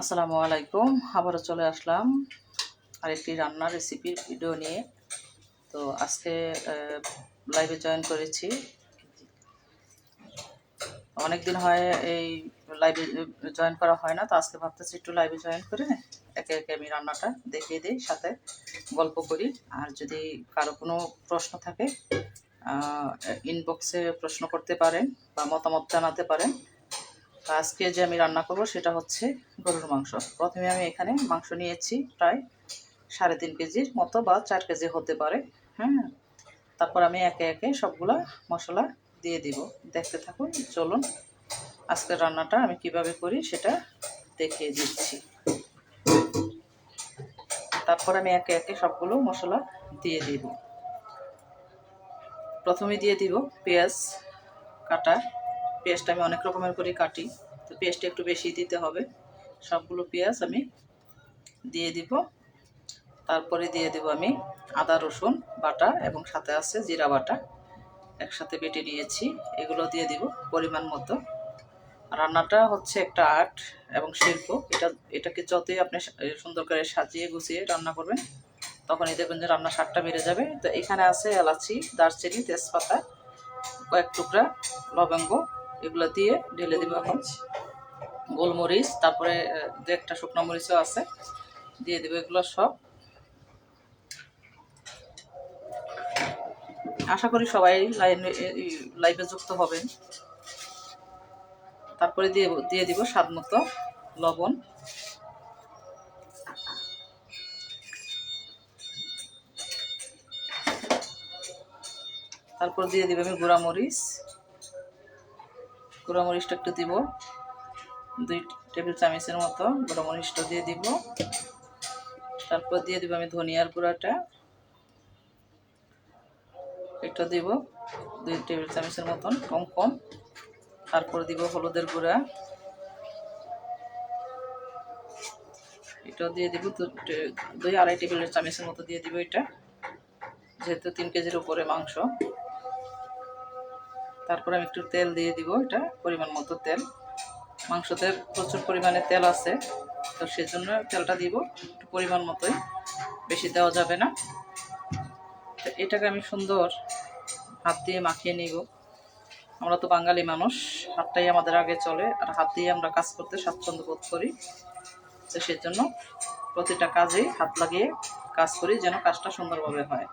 আসসালামু আলাইকুম। আবারও চলে আসলাম আরেকটি রান্নার রেসিপির ভিডিও নিয়ে। তো আজকে লাইভে জয়েন করেছি। অনেক দিন হয় এই লাইভে জয়েন করা হয় না, তো আজকে ভাবতেছি একটু লাইভে জয়েন করে একে একে আমি রান্নাটা দেখিয়ে দিই, সাথে গল্প করি। আর যদি কারও কোনো প্রশ্ন থাকে ইনবক্সে প্রশ্ন করতে পারেন বা মতামত জানাতে পারেন আজকে যে আমি রান্না করব সেটা হচ্ছে গরুর মাংস। প্রথমে আমি এখানে মাংস নিয়েছি প্রায় সাড়ে তিন কেজির মতো বা চার কেজি হতে পারে হ্যাঁ? তারপর আমি একে একে সবগুলো মশলা দিয়ে দিব। দেখতে থাকুন, চলুন আজকের রান্নাটা আমি কীভাবে করি সেটা দেখিয়ে দিচ্ছি। তারপর আমি একে একে সবগুলো মশলা দিয়ে দিব। প্রথমে দিয়ে দিব পেঁয়াজ কাটা পেঁয়াজটা আমি অনেক রকমের করে কাটি। তো পেঁয়াজটা একটু বেশি দিতে হবে। সবগুলো পেঁয়াজ আমি দিয়ে দিব। তারপরে দিয়ে দিব আমি আদা, রসুন, বাটা এবং সাথে আছে জিরা বাটা। একসাথে বেটে নিয়েছি। এগুলো দিয়ে দিব পরিমাণ মতো। রান্নাটা হচ্ছে একটা আর্ট এবং শিল্প। এটা, এটাকে যতই আপনি সুন্দর করে সাজিয়ে গুছিয়ে রান্না করবেন, তখনই দেখবেন যে রান্নার স্বাদটা বেড়ে যাবে। তো এখানে আছে এলাচি, দারচিনি, তেজপাতা, কয়েক টুকরা লবঙ্গ এগুলো দিয়ে ঢেলে দিব এখন। গোলমরিচ, তারপরে দু একটা শুকনো মরিচও আছে। দিয়ে দেবো এগুলো সব। আশা করি সবাই লাইনে লাইভে যুক্ত হবেন। তারপরে দিয়ে দিয়ে দিব স্বাদ মতো লবণ। তারপর দিয়ে দিব আমি গুঁড়া মরিচ। গুঁড়া মরিচটা একটু দিব। দুই টেবিল চামচের মতো গুঁড়া মরিচটা দিয়ে দিব। তারপর দিয়ে দিব আমি ধনিয়ার গুঁড়াটা। এটা দিব দুই টেবিল চামচের মতন, কম কম। তারপর দিব হলুদের গুঁড়া। এটা দিয়ে দিব দুই আড়াই টেবিল চামচের মতো দিয়ে দিব এটা। যেহেতু তিন কেজির উপরে মাংস। তারপর আমি একটু তেল দিয়ে দিব এটা, পরিমাণ মতো তেল। মাংসতে প্রচুর পরিমাণে তেল আছে, তো সেজন্য তেলটা দিব একটু পরিমাণ মতোই, বেশি দেওয়া যাবে না। তো এটাকে আমি সুন্দর হাত দিয়ে মাখিয়ে নিব। আমরা তো বাঙালি মানুষ, হাতটাই আমাদের আগে চলে, আর হাত দিয়ে আমরা কাজ করতে স্বাচ্ছন্দ্য বোধ করি। তো সেজন্য প্রতিটা কাজে হাত লাগিয়ে কাজ করি, যেন কাজটা সুন্দরভাবে হয়।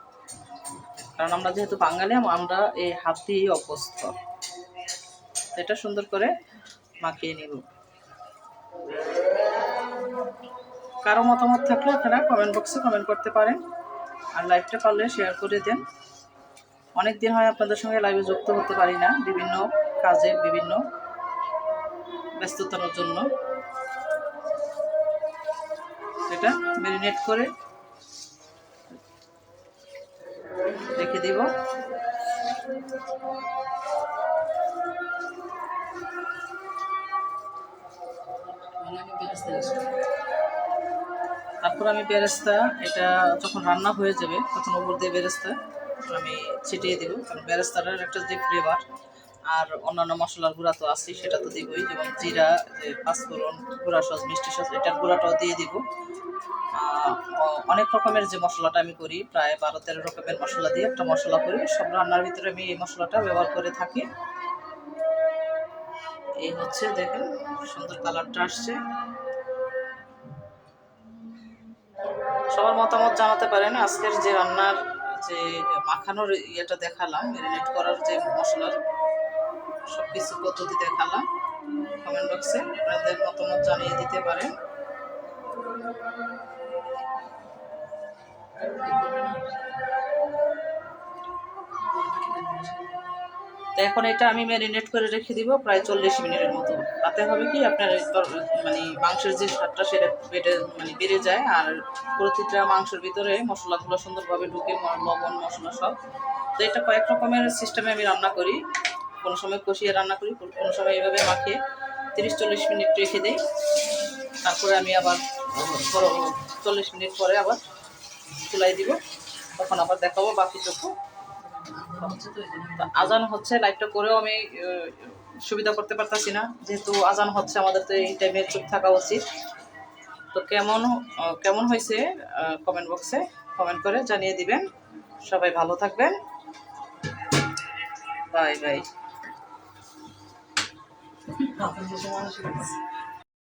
কারণ আমরা যেহেতু বাঙালি আমরা এই হাত দিয়েই অভ্যস্ত। এটা সুন্দর করে মাখিয়ে নিব। কারও মতামত থাকলে আপনারা কমেন্ট বক্সে কমেন্ট করতে পারেন। আর লাইভটা পারলে শেয়ার করে দেন। অনেক দিন হয় আপনাদের সঙ্গে লাইভে যুক্ত হতে পারি না। বিভিন্ন কাজে, বিভিন্ন ব্যস্ততার জন্য। এটা ম্যারিনেট করে রেখে দিব। তারপর আমি বেরেস্তা, এটা যখন রান্না হয়ে যাবে, তখন ওপর দিয়ে বেরেস্তা আমি ছিটিয়ে দিব। কারণ বেরেস্তাটার একটা যে ফ্লেভার আর অন্যান্য মশলার গুঁড়া তো আছে সেটা তো দিবই। যেমন জিরা, যে পাঁচফোড়ন, গুঁড়া সস, মিষ্টি সস, এটার গুঁড়াটাও দিয়ে দিব। অনেক রকমের যে মশলাটা আমি করি, প্রায় বারো তেরো রকমের মশলা দিয়ে একটা মশলা করি। সব রান্নার ভিতরে আমি এই মশলাটা ব্যবহার করে থাকি। এই হচ্ছে, দেখেন, সুন্দর কালারটা আসছে। সবার মতামত জানাতে পারেন। আজকের যে রান্নার যে মাখানোর ইয়েটা দেখালাম ম্যারিনেট করার যে মশলার সব কিছু পদ্ধতি দেখালাম। কমেন্ট বক্সে আপনাদের মতামত জানিয়ে দিতে পারেন। তো এখন এটা আমি ম্যারিনেট করে রেখে দিব, প্রায় চল্লিশ মিনিটের মতো। তাতে হবে কি, আপনার মানে মাংসের যে স্বাদটা সেটা বেড়ে মানে বেড়ে যায়, আর প্রতিটা মাংসের ভিতরে মশলাগুলো সুন্দরভাবে ঢুকে লবণ, মশলা সব। তো এটা কয়েক রকমের সিস্টেমে আমি রান্না করি। কোনো সময় কষিয়ে রান্না করি, কোনো সময় এইভাবে মাখিয়ে তিরিশ চল্লিশ মিনিট রেখে দিই। তারপরে আমি আবার চল্লিশ মিনিট পরে আবার চুলাই দিব। তখন আবার দেখাবো বাকি বাকিটুকু আজান হচ্ছে লাইটটা করেও আমি সুবিধা করতে পারতাছি না। যেহেতু আজান হচ্ছে, আমাদের তো এই টাইমে চুপ থাকা উচিত। তো কেমন কেমন হয়েছে কমেন্ট বক্সে কমেন্ট করে জানিয়ে দিবেন। সবাই ভালো থাকবেন। Bye bye.